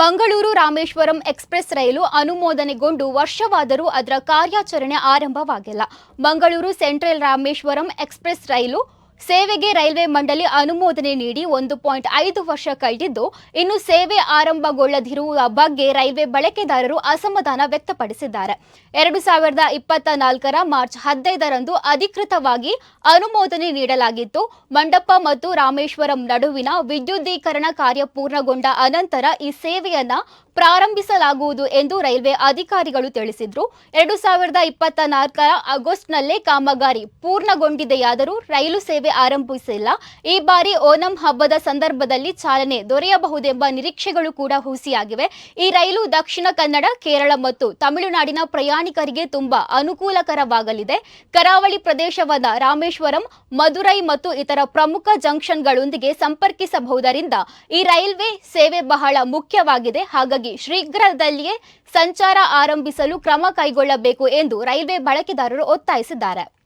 Mangaluru Rameswaram express ರೈಲು ಅನುಮೋದನೆಗೊಂಡು ವರ್ಷವಾದರೂ ಅದರ ಕಾರ್ಯಾಚರಣೆ ಆರಂಭವಾಗಿಲ್ಲ. ಮಂಗಳೂರು ಸೆಂಟ್ರಲ್ ರಾಮೇಶ್ವರಂ ಎಕ್ಸ್ಪ್ರೆಸ್ ರೈಲು ಸೇವೆಗೆ ರೈಲ್ವೆ ಮಂಡಳಿ ಅನುಮೋದನೆ ನೀಡಿ ಒಂದು ಪಾಯಿಂಟ್ ಐದು ವರ್ಷ ಕಳೆದಿದ್ದು, ಇನ್ನು ಸೇವೆ ಆರಂಭಗೊಳ್ಳದಿರುವ ಬಗ್ಗೆ ರೈಲ್ವೆ ಬಳಕೆದಾರರು ಅಸಮಾಧಾನ ವ್ಯಕ್ತಪಡಿಸಿದ್ದಾರೆ. ಎರಡು ಸಾವಿರದ ಇಪ್ಪತ್ತ ನಾಲ್ಕರ ಮಾರ್ಚ್ ಹದಿನೈದರಂದು ಅಧಿಕೃತವಾಗಿ ಅನುಮೋದನೆ ನೀಡಲಾಗಿತ್ತು. ಮಂಡಪ ಮತ್ತು ರಾಮೇಶ್ವರಂ ನಡುವಿನ ವಿದ್ಯುದ್ದೀಕರಣ ಕಾರ್ಯ ಪೂರ್ಣಗೊಂಡ ಅನಂತರ ಈ ಸೇವೆಯನ್ನ ಪ್ರಾರಂಭಿಸಲಾಗುವುದು ಎಂದು ರೈಲ್ವೆ ಅಧಿಕಾರಿಗಳು ತಿಳಿಸಿದ್ರು. ಎರಡು ಸಾವಿರದ ಇಪ್ಪತ್ತ ನಾಲ್ಕರ ಆಗಸ್ಟ್ನಲ್ಲೇ ಕಾಮಗಾರಿ ಪೂರ್ಣಗೊಂಡಿದೆಯಾದರೂ ರೈಲು ಸೇವೆ ಆರಂಭಿಸಿಲ್ಲ. ಈ ಬಾರಿ ಓಣಂ ಹಬ್ಬದ ಸಂದರ್ಭದಲ್ಲಿ ಚಾಲನೆ ದೊರೆಯಬಹುದೆಂಬ ನಿರೀಕ್ಷೆಗಳು ಕೂಡ ಹುಸಿಯಾಗಿವೆ. ಈ ರೈಲು ದಕ್ಷಿಣ ಕನ್ನಡ, ಕೇರಳ ಮತ್ತು ತಮಿಳುನಾಡಿನ ಪ್ರಯಾಣಿಕರಿಗೆ ತುಂಬಾ ಅನುಕೂಲಕರವಾಗಲಿದೆ. ಕರಾವಳಿ ಪ್ರದೇಶವಾದ ರಾಮೇಶ್ವರಂ, ಮಧುರೈ ಮತ್ತು ಇತರ ಪ್ರಮುಖ ಜಂಕ್ಷನ್ಗಳೊಂದಿಗೆ ಸಂಪರ್ಕಿಸಬಹುದರಿಂದ ಈ ರೈಲ್ವೆ ಸೇವೆ ಬಹಳ ಮುಖ್ಯವಾಗಿದೆ. ಹಾಗಾಗಿ ಶೀಘ್ರದಲ್ಲಿಯೇ ಸಂಚಾರ ಆರಂಭಿಸಲು ಕ್ರಮ ಕೈಗೊಳ್ಳಬೇಕು ಎಂದು ರೈಲ್ವೆ ಬಳಕೆದಾರರು ಒತ್ತಾಯಿಸಿದ್ದಾರೆ.